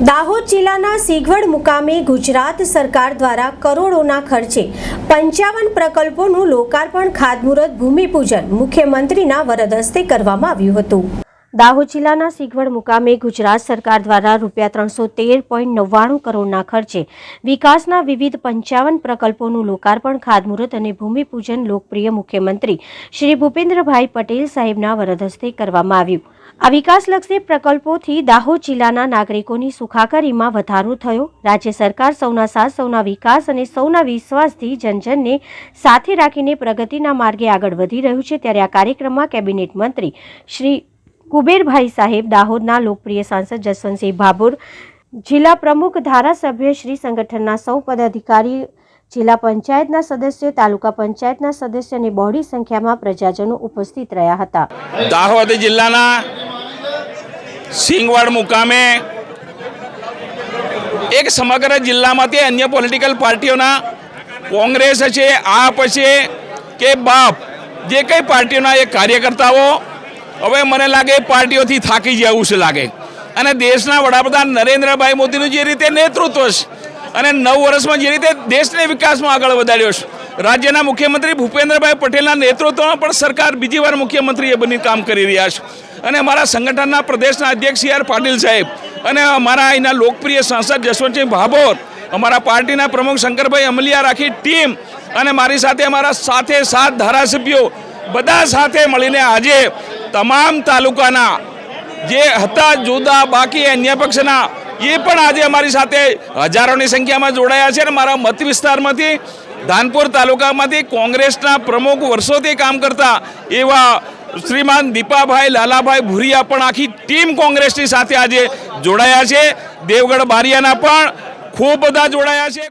દાહોદ જિલ્લાના સિગવડ મુકામે ગુજરાત સરકાર દ્વારા કરોડોના ખર્ચે પંચાવન પ્રકલ્પોનું લોકાર્પણ, ખાતમુહૂર્ત, ભૂમિપૂજન મુખ્યમંત્રીના વરદ હસ્તે કરવામાં આવ્યું હતું. દાહોદ જિલ્લાના સિગવડ મુકામે ગુજરાત સરકાર દ્વારા રૂપિયા ત્રણસો તેર પોઈન્ટ નવ્વાણું કરોડના ખર્ચે વિકાસના વિવિધ પંચાવન પ્રકલ્પોનું લોકાર્પણ, ખાતમુહૂર્ત અને ભૂમિપૂજન લોકપ્રિય મુખ્યમંત્રી શ્રી ભૂપેન્દ્રભાઈ પટેલ સાહેબના વરદહસ્તે કરવામાં આવ્યું. આ વિકાસલક્ષી પ્રકલ્પોથી દાહોદ જિલ્લાના નાગરિકોની સુખાકારીમાં વધારો થયો. રાજ્ય સરકાર સૌના સાથ, સૌના વિકાસ અને સૌના વિશ્વાસથી જનજનને સાથે રાખીને પ્રગતિના માર્ગે આગળ વધી રહ્યું છે. ત્યારે આ કાર્યક્રમમાં કેબિનેટ મંત્રી શ્રી કુબેરભાઈ સાહેબ દાહોદના લોકપ્રિય સાંસદ જસવંતસિંહ ભાભોર, જિલ્લા પ્રમુખ ધારાસભ્ય શ્રી સંગઠનના સૌ પદાધિકારી, જિલ્લા પંચાયતના સદસ્યો, તાલુકા પંચાયતના સદસ્યો અને બહોળી સંખ્યામાં પ્રજાજનો ઉપસ્થિત રહ્યા હતા. દાહોદ જિલ્લાના સિંગવડ મુકામે એક સમગ્ર જિલ્લામાંથી અન્ય પોલિટિકલ પાર્ટીઓના કોંગ્રેસ છે, આપ છે કે બાપ, જે કંઈ પાર્ટીઓના એ કાર્યકર્તાઓ હવે મને લાગે પાર્ટીઓથી થાકી જવું છે લાગે. અને દેશના વડાપ્રધાન નરેન્દ્રભાઈ મોદીનું જે રીતે નેતૃત્વ છે, અને નવ વર્ષમાં જે રીતે દેશને વિકાસમાં આગળ વધાર્યો છે, રાજ્યના મુખ્યમંત્રી ભૂપેન્દ્રભાઈ પટેલના નેતૃત્વમાં પણ સરકાર બીજી વાર મુખ્યમંત્રીએ બની કામ કરી રહ્યા છે. અને અમારા સંગઠનના પ્રદેશના અધ્યક્ષ સી આર પાટીલ સાહેબ, અને અમારા અહીંના લોકપ્રિય સાંસદ જસવંતસિંહ ભાભોર, અમારા પાર્ટીના પ્રમુખ શંકરભાઈ અમલિયા રાખી ટીમ, અને મારી સાથે અમારા સાથે સાત ધારાસભ્યો, બધા સાથે મળીને આજે તમામ તાલુકાના જે હતા, જુદા, બાકી, અન્ય પક્ષના, એ પણ આજે અમારી સાથે હજારોની સંખ્યામાં જોડાયા છે અને મારા મત વિસ્તારમાંથી, ધાનપુર તાલુકામાંથી કોંગ્રેસના પ્રમુખ વર્ષોથી કામ કરતા એવા શ્રીમાન દીપાભાઈ લાલાભાઈ ભુરિયા પણ આખી ટીમ કોંગ્રેસની સાથે આજે જોડાયા છે. દેવગઢ બારિયાના પણ ખૂબ બધા જોડાયા છે.